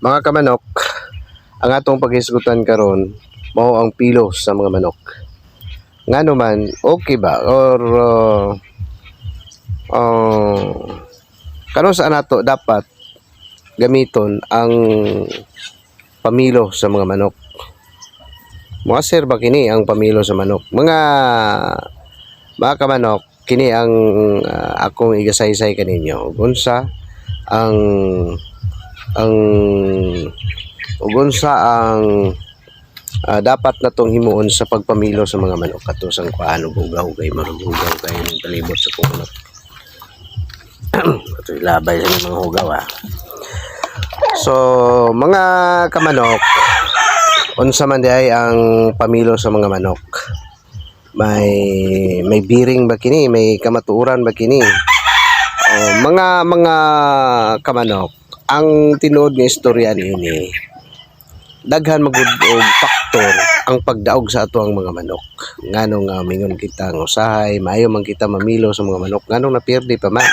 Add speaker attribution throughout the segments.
Speaker 1: Mga kamanok, ang atong paghisgutan karon mao ang pilo sa mga manok. Ngano man, okay ba or uh, uh, karon sa nato dapat gamiton ang pamilo sa mga manok. Mga sir ba kini ang pamilo sa manok? Mga mga kamanok, kini ang uh, akong igasaysay kaninyo. Unsa ang ang ugonsa ang ah, dapat natong himuon sa pagpamilo sa mga manok kato sang kuan ug marugaw kay ng palibot sa kong manok. Ito labay sa mga hugaw ah. So, mga kamanok, unsa man di ay ang pamilo sa mga manok. May may biring ba kini, may kamatuoran ba kini? Oh, mga mga kamanok, ang tinuod nga istorya niini daghan magud og faktor ang pagdaog sa ato ang mga manok. Ngano nga mingon kita nga usahay maayo man kita mamilo sa mga manok. Ngano na pirdi pa man?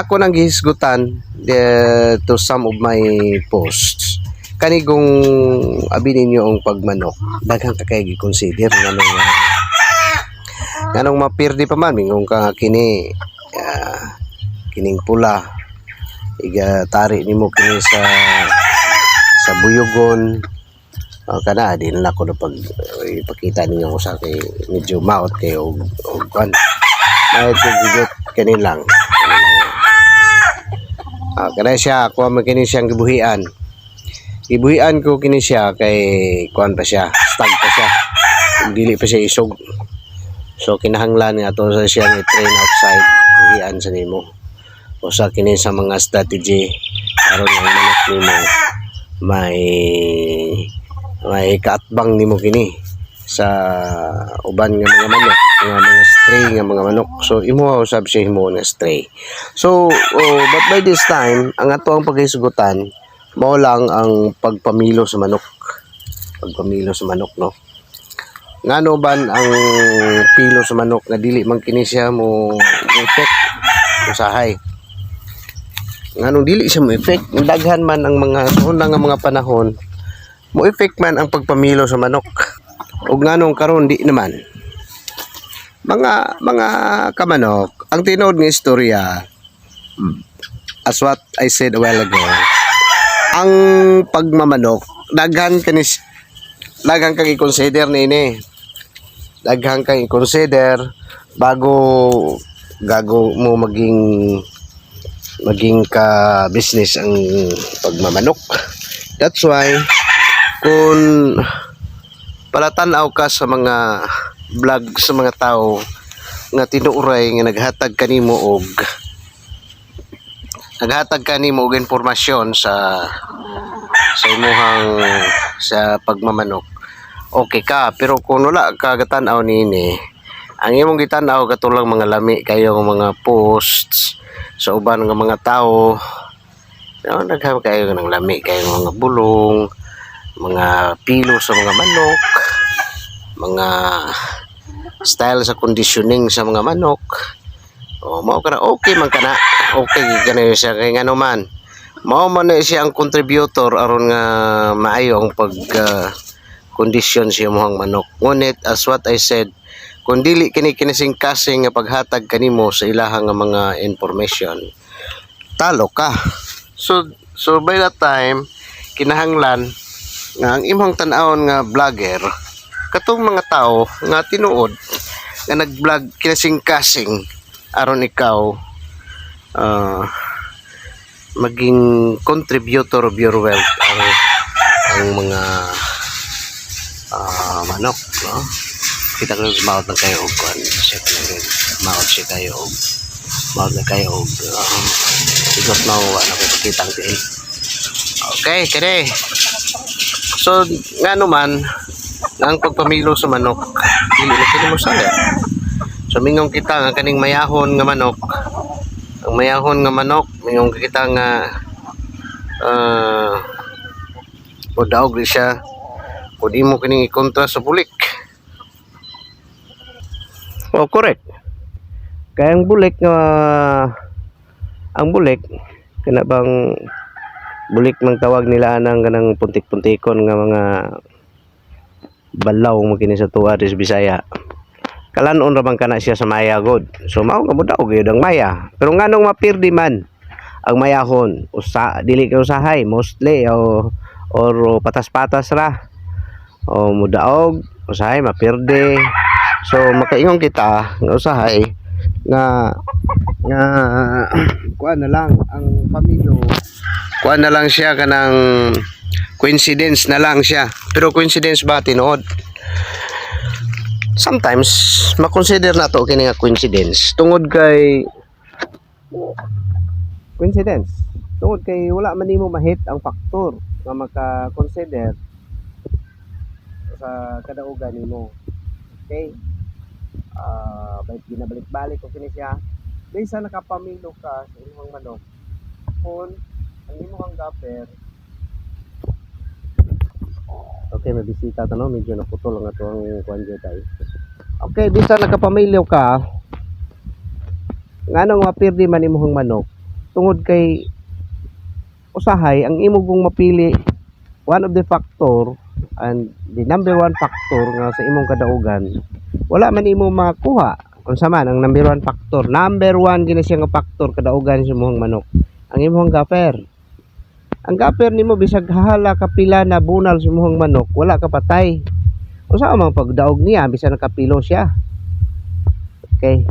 Speaker 1: Ako nang gihisgutan eh, to some of my posts. Kanigong abi ninyo ang pagmanok daghang ka kay gi-consider ngano nga nganong mapirdi pa man? Mingon ka kini ah, kining pula iga tari nimo kini sa sa buyugon. Uh, kana di na na pag ipakita ninyo ko sa kay medyo maot kay og og kan ay tigigot kani lang. Ah kana siya ako man kini siyang gibuhian. Gibuhian ko kini siya kay kuan pa siya stag pa siya. Dili pa siya isog. So kinahanglan nga to sa siya ni train outside buhian sa nimo usa kini sa mga strategy aron ang manok nimo may may kaatbang nimo kini sa uban nga mga manok nga mga stray nga mga manok. So imo usab siya himo nga stray. So oh, but by this time ang ato ang paghisgutan mao lang ang pagpamilo sa manok. Pagpamilo sa manok no? Ngano ban ang pilo sa manok nga dili man kini siya mo effect usahay nganong dili siya mo effect daghan man ang mga una nga mga panahon mo effect man ang pagpamilo sa manok. Ug nganong karon di naman. Mga mga kamanok ang tinuod nga istorya as what I said a while ago ang pagmamanok daghan kanis daghan kang i-consider nini. Daghan kang i-consider bago gago mo maging maging ka business ang pagmamanok. That's why kung palatanaw ka sa mga vlog sa mga tao nga tinuuray nga naghatag kanimo og naghatag kanimo og impormasyon sa sa imuhang sa pagmamanok okay ka pero kung wala ka gatan-aw nini ang imong gitan-aw katulang mga lami kayo mga posts sa uban ng mga tao. No, naghaw kayo ng lami kayo mga bulong mga pilo sa mga manok mga style sa conditioning sa mga manok. O mao kana okay man kana okay kana siya kay ngano man mao man na siya ang contributor aron nga maayo ang pag ah, condition sa imong manok. Ngunit as what I said kung dili kini kinising kasing nga paghatag kanimo sa ilahang nga mga information talo ka. So so by that time kinahanglan nga ang imong tan-awon nga vlogger katong mga tao nga tinuod nga nag-vlog kinasing kasing aron ikaw ah, maging contributor of your wealth ang ang mga ah, manok no kita ko maot na kayo og kuan siya talaga maot siya kayo og maot na kayo og um, igot na wa na ko kita ang tiil. Okay kare so nga naman ang pagpamilo sa manok dili na kini mo sala so mingong kita nga kaning mayahon nga manok. Ang mayahon nga manok mingong kita nga uh, o daog siya. O di mo kining ikontra sa bulik Oh, correct. Kaya ang bulik nga ang bulik kana bang bulik mang tawag nila anang kanang puntik-puntikon nga mga balaw mo kini sa tuwa sa Bisaya. Kalanon ra man kana siya sa maya god? So mao nga mo daw gyud ang maya. Pero nganong mapirdi man ang mayahon usa dili kay usahay mostly o or patas-patas ra. O mudaog usahay mapirdi so makaingon kita nga usahay nga nga kuan na lang ang pamilyo kuan na lang siya kanang coincidence na lang siya. Pero coincidence ba tinuod? Sometimes makonsider na to kini nga coincidence. Tungod kay coincidence. Tungod kay wala man nimo mahit ang faktor nga maka-consider sa kadaugan nimo okay. Uh, ginabalik-balik ko kini siya. Based sa nakapamilo ka sa imong manok. Kung ang imong gapper Okay, may bisita to no, medyo naputol ang atong kuan dyan tayo. Okay, bisa nakapamilyo ka, nganong mapirdi man imong manok, tungod kay usahay, ang imo kong mapili, one of the factor, and the number one factor nga sa imong kadaugan, wala man imo makuha. Kung sa man, ang number one factor, number one gina siya nga factor kadaugan sa imong manok, ang imong gaffer. Ang gaffer nimo bisag hala kapila na bunal sa imong manok, wala ka patay. Usa man pagdaog niya bisan nakapilo siya. Okay.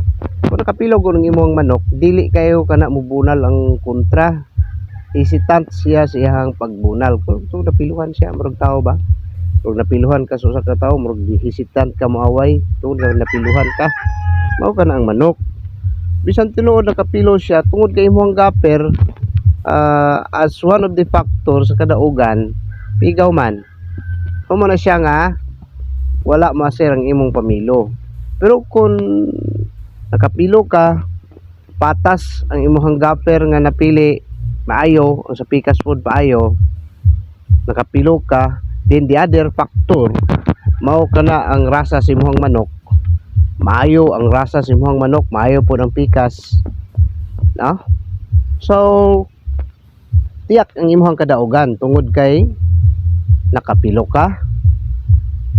Speaker 1: Kung nakapilo ko ng imong manok, dili kayo kana mo bunal ang kontra. Hesitant siya sa iyang pagbunal. Kung so, napiluhan siya, murag tao ba? Kung napiluhan ka sa usa ka tao, murag hesitant ka moaway, tungod na napiluhan ka. Mao ka na ang manok. Bisan tinuod nakapilo siya, tungod kay imong gaffer, uh, as one of the factors sa kadaugan pigaw man kumo na siya nga wala masir ang imong pamilo pero kung nakapilo ka patas ang imong gapper nga napili maayo o sa pikas food paayo nakapilo ka then the other factor mao kana ang rasa sa imong manok. Maayo ang rasa sa imong manok maayo po ang pikas. No so tiyak ang imong kadaugan tungod kay nakapilo ka.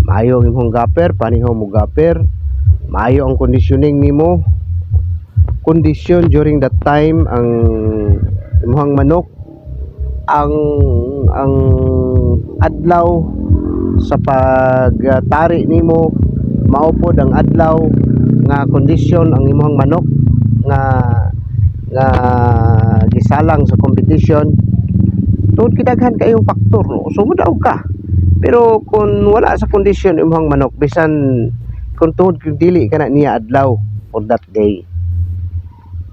Speaker 1: Maayo ang imong gapper paniho mo gapper maayo ang conditioning nimo. Condition during that time ang imong manok ang ang adlaw sa pagtari nimo. Maupod ang adlaw nga condition ang imong manok nga nga gisalang sa competition. Tungod kidaghan kayong faktor no? Sumod daw ka. Pero kung wala sa kondisyon imong manok bisan kung tungod dili kana niya adlaw for that day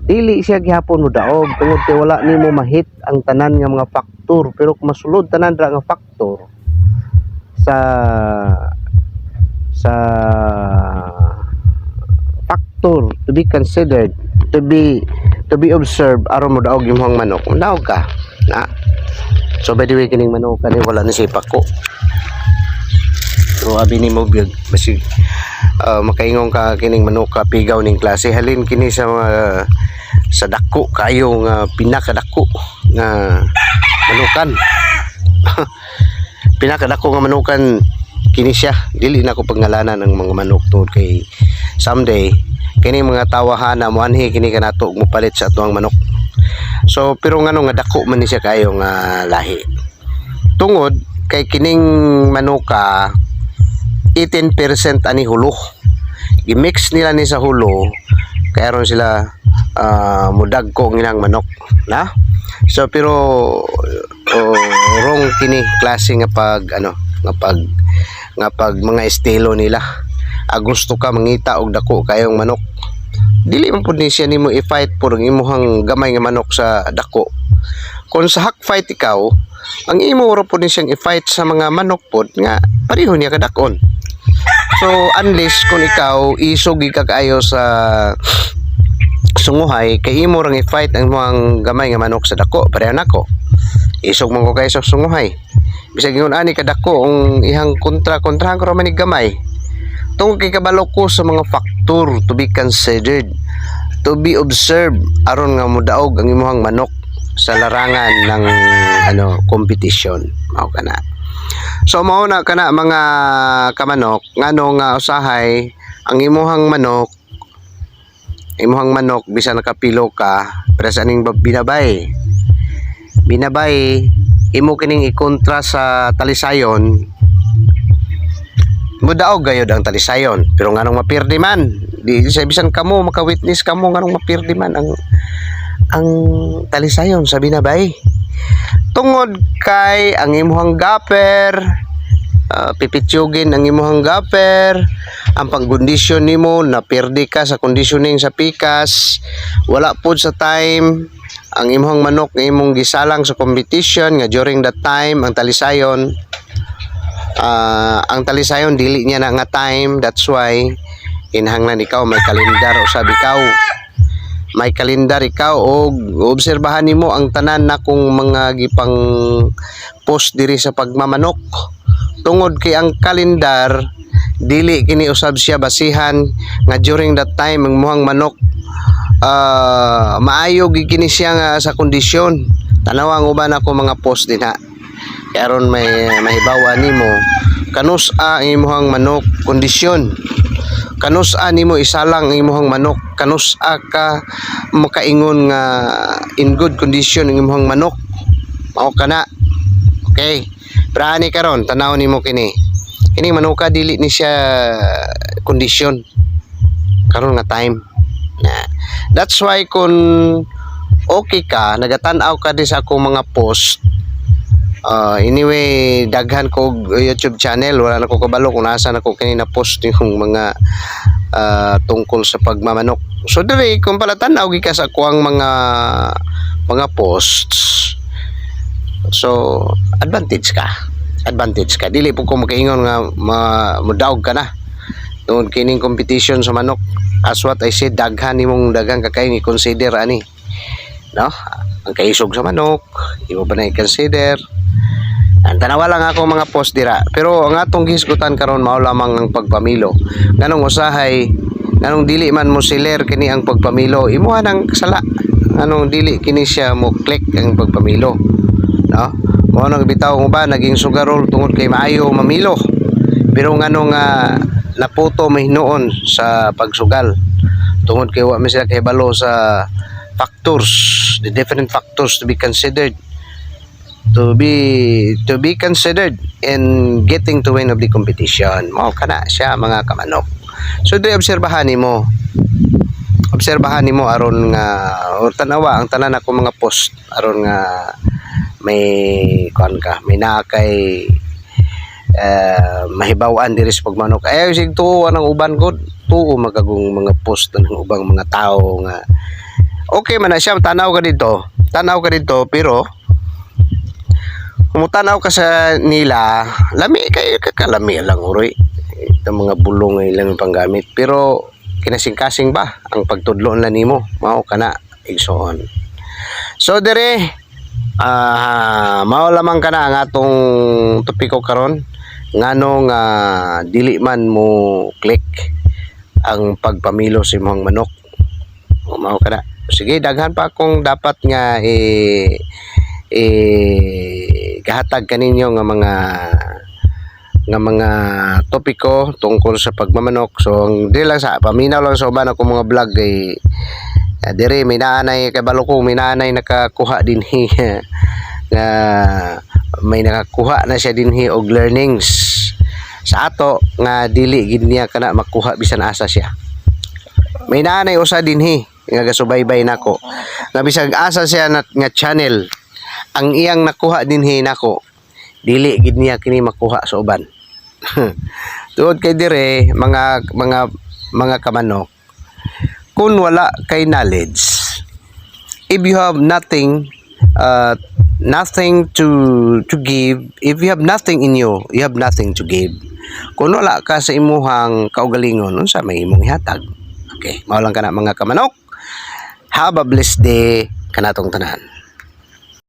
Speaker 1: dili siya gihapon mo daog tungod kay wala nimo mahit ang tanan nga mga faktor. Pero kung masulod tanan ra nga faktor sa sa factor to be considered to be to be observed aron mo daog imong manok. Daog ka na. So by the way kining manok kani wala ni sipak ko so abi ni mo biyag basig uh, makaingon ka kining manok ka pigaw ning klase. Halin kini sa mga sa dako kayo nga pinakadako nga manukan. Pinakadako nga manukan kini siya dili na ko pangalanan ng mga manok tungod kay someday kini mga tawahana mo anhi kini kanato mo palit sa tuwang manok. So pero ngano nga dako man ni siya kayo nga lahi. Tungod kay kining manuka 18% ani hulo. I-mix nila ni sa hulo kaya ron sila uh, mudag ko ang ilang manok na? So pero oh, wrong kini klase nga pag ano nga pag nga pag mga estilo nila. Ah, gusto ka mangita og dako kayong manok. Dili man pud ni siya nimo i-fight por ang imuhang gamay nga manok sa dako. Kung sa hack fight ikaw ang imo ra pud ni siyang i-fight sa mga manok pod nga pareho niya kadakon so unless kung ikaw isugi ka kaayo sa sunguhay kay imo rang i-fight ang mga gamay nga manok sa dako pareho nako. Isog man ko kay sa sunguhay. Bisag ingon ani kadako ang ihang kontra kontrahan ko man gamay tungkol kay kabalo ko sa mga faktor to be considered to be observed aron nga modaog ang imong manok sa larangan ng ano competition mao kana so mao na kana mga kamanok ngano nga usahay ang imuhang manok imuhang manok bisan nakapilo ka pero sa aning binabay. Binabay imo kining ikontra sa talisayon. Mudaog gayod ang talisayon pero nganong mapirdi man? Di sa bisan kamo maka-witness kamo nganong mapirdi man ang ang talisayon sa binabay. Tungod kay ang imuhang gaper uh, pipitsugin ang imuhang gaper ang pangkondisyon nimo na pirdi ka sa conditioning sa pikas wala pod sa time ang imuhang manok nga imong gisalang sa competition nga during that time ang talisayon ah, ang talisayon dili niya na nga time that's why inhanglan ikaw may kalendar o sabi ikaw may kalendar ikaw o obserbahan nimo ang tanan na kung mga gipang post diri sa pagmamanok. Tungod kay ang kalendar dili kini usab siya basihan nga during that time ang muhang manok ah maayo gid kini siya nga sa kondisyon. Tanawa ang uban ako mga post din ha. Kaya aron may mahibawa nimo. Kanus ang imuhang manok kondisyon kanus a nimo isalang ang imuhang manok. Kanus a ka makaingon nga in good condition ang imuhang manok. Mao kana okay. Prani karon tanaw nimo kini. Kini manuka dili ni siya kondisyon karon nga time. Na that's why kung okay ka nagatan-aw ka di sa akong mga post Uh, anyway, daghan ko YouTube channel. Wala na ko kabalo kung nasa na ko kanina post yung mga uh, tungkol sa pagmamanok. So, dire, kung pala tanaw ka sa kuang mga mga posts, so, advantage ka. Advantage ka. Dili po ko makaingon nga ma, ka na. Tungod kining competition sa manok. As what I said, daghan nimong daghan kakay ni consider ani. No? Ang kaisog sa manok, imo ba na i-consider? Ang tanawa lang ako mga post dira. Pero ang atong gisgutan karon mao lamang ang pagpamilo. Nganong usahay, nganong dili man mo siler kini ang pagpamilo, imuha nang sala. Anong dili kini siya mo click ang pagpamilo. No? Mo nang bitaw mo ba naging sugarol tungod kay maayo mamilo. Pero nganong nga naputo mahinoon sa pagsugal. Tungod kay wa mi sila kahibalo sa factors, the different factors to be considered to be to be considered in getting to win of the competition. Mao kana siya mga kamanok. So do obserbahan nimo. Obserbahan nimo aron nga or tanawa ang tanan ako mga post aron nga may kuan ka, may naa kay uh, mahibawan diri sa pagmanok. Ay sig tuo ang uban ko, tuo magagong mga post ng ubang mga tao nga okay man na siya tanaw ka dito. Tanaw ka dito pero Kumutanaw ka sa nila, lami kayo kakalami lang uroy. Ito mga bulong ay lang panggamit. Pero kinasing-kasing ba ang pagtudloon lang nimo? Mao kana igsoon. So dire ah mao lamang kana ang atong topiko karon nganong uh, dili man mo click ang pagpamilo sa imong manok. Mao kana. Sige, daghan pa akong dapat nga eh eh gahatag kaninyo nga mga nga mga topiko tungkol sa pagmamanok. So, ang di lang sa paminaw lang sa uban ako mga vlog kay uh, dire may naanay kay balo ko may naanay nakakuha din hi nga may nakakuha na siya din hi og learnings sa ato nga dili gid niya kana makuha bisan asa siya. May naanay usa din hi nga gasubaybay nako. Nga bisag asa siya na, nga channel ang iyang nakuha din nako dili gid niya kini makuha sa uban. Tuod kay dire mga mga mga kamanok kung wala kay knowledge if you have nothing uh, nothing to to give if you have nothing in you you have nothing to give. Kung wala ka sa imuhang kaugalingon unsa may imong ihatag? Okay mao lang kana mga kamanok. Have a blessed day kanatong tanan